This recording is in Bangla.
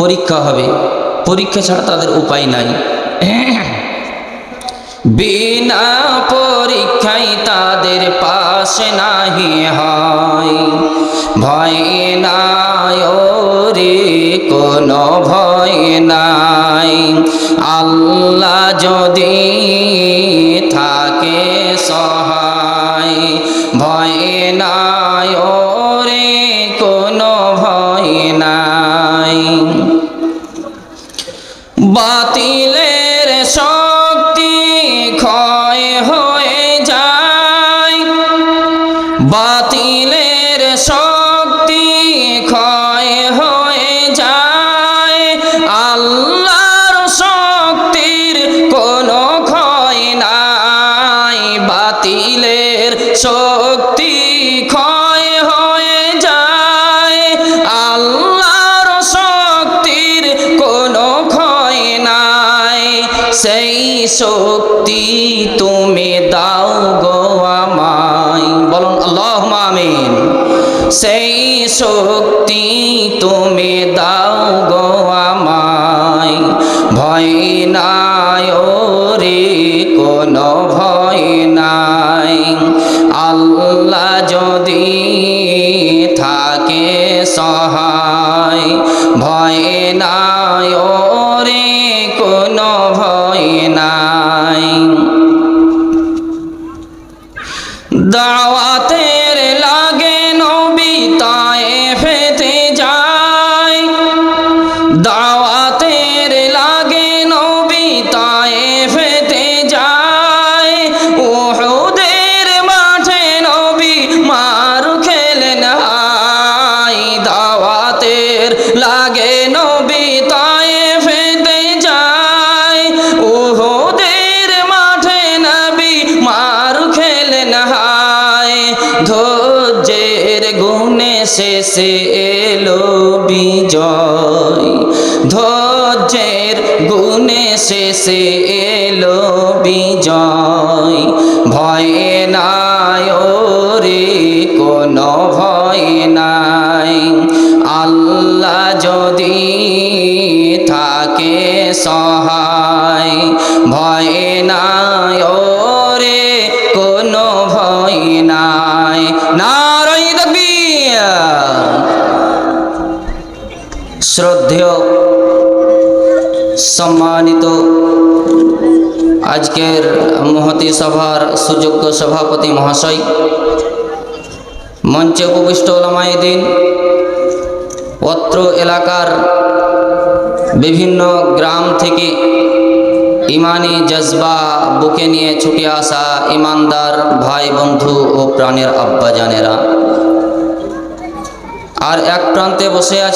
পরীক্ষা হবে। পরীক্ষা ছাড়া তাদের উপায় নাই। বিনা পরীক্ষায় তাদের পাশে নাহি হয়। ভয় নাই রে কোনো ভয় নাই। আল্লাহ যদি থাকে সহায়। ভয় নাই বাতিলের শক্তি ক্ষয় হয়ে যায়। বাতিলের শক্তি ক্ষয় হয়ে যায়। আল্লাহর শক্তির কোনো ক্ষয় নাই। বাতিলের শক্তি ক্ষয় সেই শক্তি তুমি দাও গো আমায়। বলুন আল্লাহ আমিন। সেই শক্তি তুমি দাও গো আমায়। ভয় নাই ও রে কোনো ভয় নাই। আল্লাহ যদি থাকে সহায়, ভয় নাই রে দাওয়াতের শেষে এলো বিজয়। ধৈর্যের গুণে শেষে এলো বিজয়। ভয় নাই রে কোনো ভয় নাই। আল্লাহ যদি থাকে সহায়, ভয় নাই রে কোনো ভয় নাই। নারী শ্রদ্ধেয়, সম্মানিত আজকের মহতি সভার সুযোগ্য সভাপতি মহাশয়, মঞ্চে উপবিষ্ট ওলামাই দিন অত্র এলাকার বিভিন্ন গ্রাম থেকে ইমানি জজবা বুকে নিয়ে ছুটে আসা ইমানদার ভাই, বন্ধু ও প্রাণের আব্বাজানেরা। আর এক প্রান্তে বসে আছে